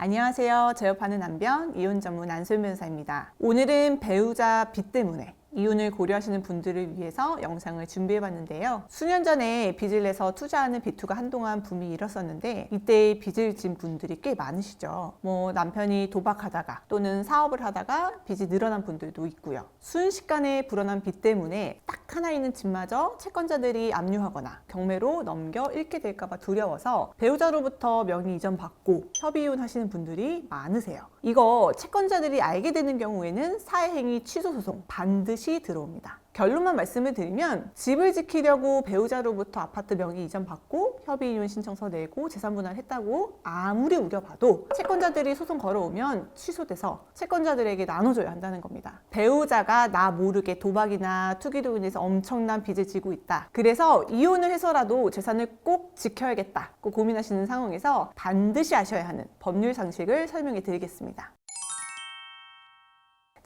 안녕하세요. 제업하는 남편 이혼 전문 안소연 변호사입니다. 오늘은 배우자 빚 때문에 이혼을 고려하시는 분들을 위해서 영상을 준비해봤는데요. 수년 전에 빚을 내서 투자하는 비투가 한동안 붐이 일었었는데 이때 빚을 진 분들이 꽤 많으시죠. 뭐 남편이 도박하다가 또는 사업을 하다가 빚이 늘어난 분들도 있고요. 순식간에 불어난 빚 때문에 딱 하나 있는 집마저 채권자들이 압류하거나 경매로 넘겨 잃게 될까봐 두려워서 배우자로부터 명의 이전 받고 협의 이혼 하시는 분들이 많으세요. 이거 채권자들이 알게 되는 경우에는 사회행위 취소 소송 반드시 들어옵니다. 결론만 말씀을 드리면 집을 지키려고 배우자로부터 아파트 명의 이전 받고 협의 이혼 신청서 내고 재산 분할 했다고 아무리 우려봐도 채권자들이 소송 걸어오면 취소돼서 채권자들에게 나눠줘야 한다는 겁니다. 배우자가 나 모르게 도박이나 투기로 인해서 엄청난 빚을 지고 있다. 그래서 이혼을 해서라도 재산을 꼭 지켜야겠다. 고 고민하시는 상황에서 반드시 아셔야 하는 법률 상식을 설명해 드리겠습니다.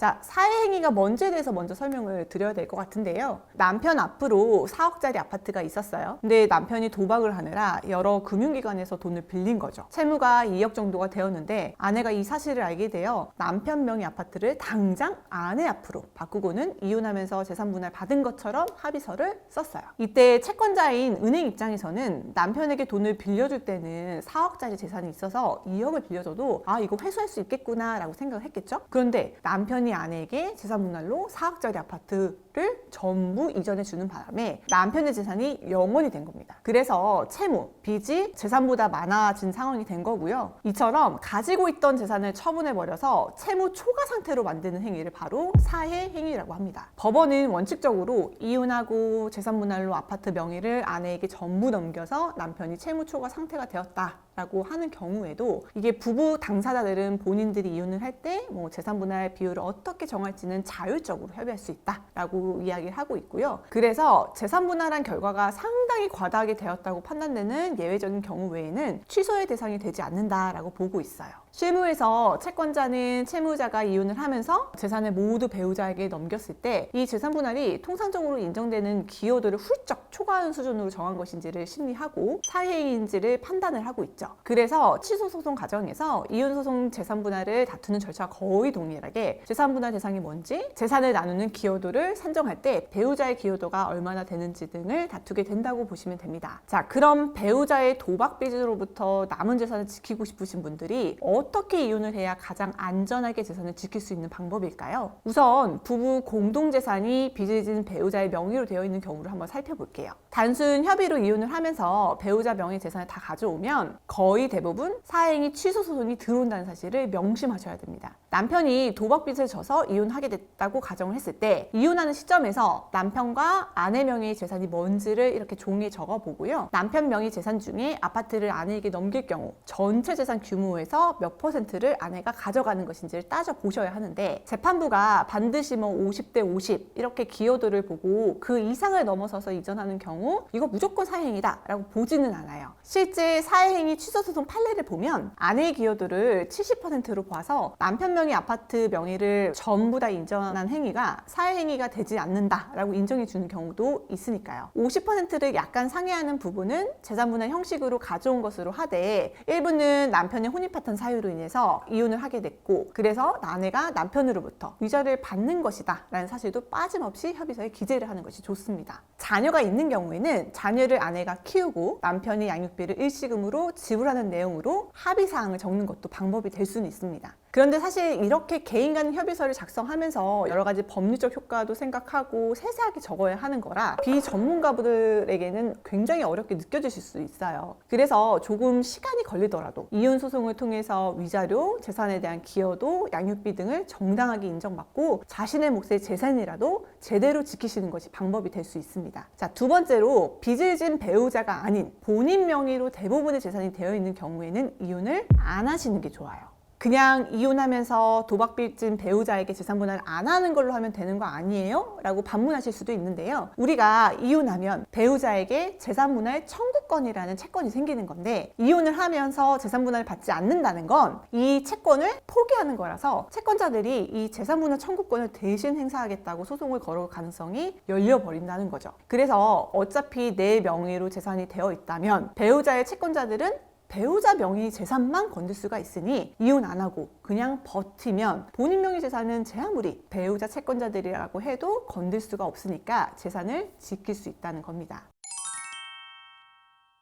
자, 사회행위가 뭔지에 대해서 먼저 설명을 드려야 될 것 같은데요. 남편 앞으로 4억짜리 아파트가 있었어요. 근데 남편이 도박을 하느라 여러 금융기관에서 돈을 빌린 거죠. 채무가 2억 정도가 되었는데 아내가 이 사실을 알게 되어 남편 명의 아파트를 당장 아내 앞으로 바꾸고는 이혼하면서 재산 분할 받은 것처럼 합의서를 썼어요. 이때 채권자인 은행 입장에서는 남편에게 돈을 빌려줄 때는 4억짜리 재산이 있어서 2억을 빌려줘도 아, 이거 회수할 수 있겠구나 라고 생각을 했겠죠? 그런데 남편이 아내에게 재산 분할로 4억짜리 아파트 를 전부 이전해 주는 바람에 남편의 재산이 영원이 된 겁니다. 그래서 채무, 빚이 재산보다 많아진 상황이 된 거고요. 이처럼 가지고 있던 재산을 처분해 버려서 채무 초과 상태로 만드는 행위를 바로 사해 행위라고 합니다. 법원은 원칙적으로 이혼하고 재산 분할로 아파트 명의를 아내에게 전부 넘겨서 남편이 채무 초과 상태가 되었다. 라고 하는 경우에도 이게 부부 당사자들은 본인들이 이혼을 할 때 뭐 재산 분할 비율을 어떻게 정할지는 자율적으로 협의할 수 있다라고 이야기를 하고 있고요. 그래서 재산 분할한 결과가 상당히 과다하게 되었다고 판단되는 예외적인 경우 외에는 취소의 대상이 되지 않는다라고 보고 있어요. 실무에서 채권자는 채무자가 이혼을 하면서 재산을 모두 배우자에게 넘겼을 때 이 재산 분할이 통상적으로 인정되는 기여도를 훌쩍 초과한 수준으로 정한 것인지를 심리하고 사회인지를 판단을 하고 있죠. 그래서 취소 소송 과정에서 이혼 소송 재산 분할을 다투는 절차가 거의 동일하게 재산 분할 대상이 뭔지 재산을 나누는 기여도를 산 정할 때 배우자의 기여도가 얼마나 되는지 등을 다투게 된다고 보시면 됩니다. 자, 그럼 배우자의 도박 빚으로부터 남은 재산을 지키고 싶으신 분들이 어떻게 이혼을 해야 가장 안전하게 재산을 지킬 수 있는 방법일까요? 우선 부부 공동 재산이 빚을 진 배우자의 명의로 되어 있는 경우를 한번 살펴볼게요. 단순 협의로 이혼을 하면서 배우자 명의 재산을 다 가져오면 거의 대부분 사행위 취소 소송이 들어온다는 사실을 명심하셔야 됩니다. 남편이 도박 빚을 져서 이혼하게 됐다고 가정을 했을 때 이혼하는 시점에서 남편과 아내 명의의 재산이 뭔지를 이렇게 종이에 적어 보고요. 남편 명의 재산 중에 아파트를 아내에게 넘길 경우 전체 재산 규모에서 몇 퍼센트를 아내가 가져가는 것인지를 따져 보셔야 하는데 재판부가 반드시 뭐 50대 50 이렇게 기여도를 보고 그 이상을 넘어서서 이전하는 경우 이거 무조건 사회행위다라고 보지는 않아요. 실제 사회행위 취소 소송 판례를 보면 아내의 기여도를 70%로 봐서 남편 명의 아파트 명의를 전부 다 인정한 행위가 사회행위가 되지 않는다라고 인정해 주는 경우도 있으니까요. 50%를 약간 상회하는 부분은 재산분할 형식으로 가져온 것으로 하되 일부는 남편의 혼인파탄 사유로 인해서 이혼을 하게 됐고 그래서 아내가 남편으로부터 위자료를 받는 것이다 라는 사실도 빠짐없이 협의서에 기재를 하는 것이 좋습니다. 자녀가 있는 경우에는 자녀를 아내가 키우고 남편이 양육비를 일시금으로 지불하는 내용으로 합의사항을 적는 것도 방법이 될 수는 있습니다. 그런데 사실 이렇게 개인 간 협의서를 작성하면서 여러 가지 법률적 효과도 생각하고 세세하게 적어야 하는 거라 비전문가분들에게는 굉장히 어렵게 느껴지실 수 있어요. 그래서 조금 시간이 걸리더라도 이혼 소송을 통해서 위자료, 재산에 대한 기여도, 양육비 등을 정당하게 인정받고 자신의 몫의 재산이라도 제대로 지키시는 것이 방법이 될 수 있습니다. 자, 두 번째로 빚을 진 배우자가 아닌 본인 명의로 대부분의 재산이 되어 있는 경우에는 이혼을 안 하시는 게 좋아요. 그냥 이혼하면서 도박빚진 배우자에게 재산분할 안 하는 걸로 하면 되는 거 아니에요? 라고 반문하실 수도 있는데요. 우리가 이혼하면 배우자에게 재산분할 청구권이라는 채권이 생기는 건데 이혼을 하면서 재산분할을 받지 않는다는 건 이 채권을 포기하는 거라서 채권자들이 이 재산분할 청구권을 대신 행사하겠다고 소송을 걸어올 가능성이 열려버린다는 거죠. 그래서 어차피 내 명의로 재산이 되어 있다면 배우자의 채권자들은 배우자 명의 재산만 건들 수가 있으니 이혼 안 하고 그냥 버티면 본인 명의 재산은 제 아무리 배우자 채권자들이라고 해도 건들 수가 없으니까 재산을 지킬 수 있다는 겁니다.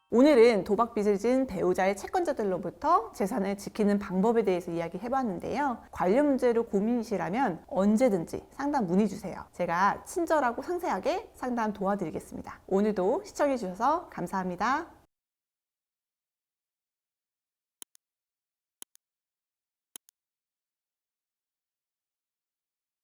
오늘은 도박 빚을 진 배우자의 채권자들로부터 재산을 지키는 방법에 대해서 이야기해 봤는데요. 관련 문제로 고민이시라면 언제든지 상담 문의 주세요. 제가 친절하고 상세하게 상담 도와드리겠습니다. 오늘도 시청해 주셔서 감사합니다.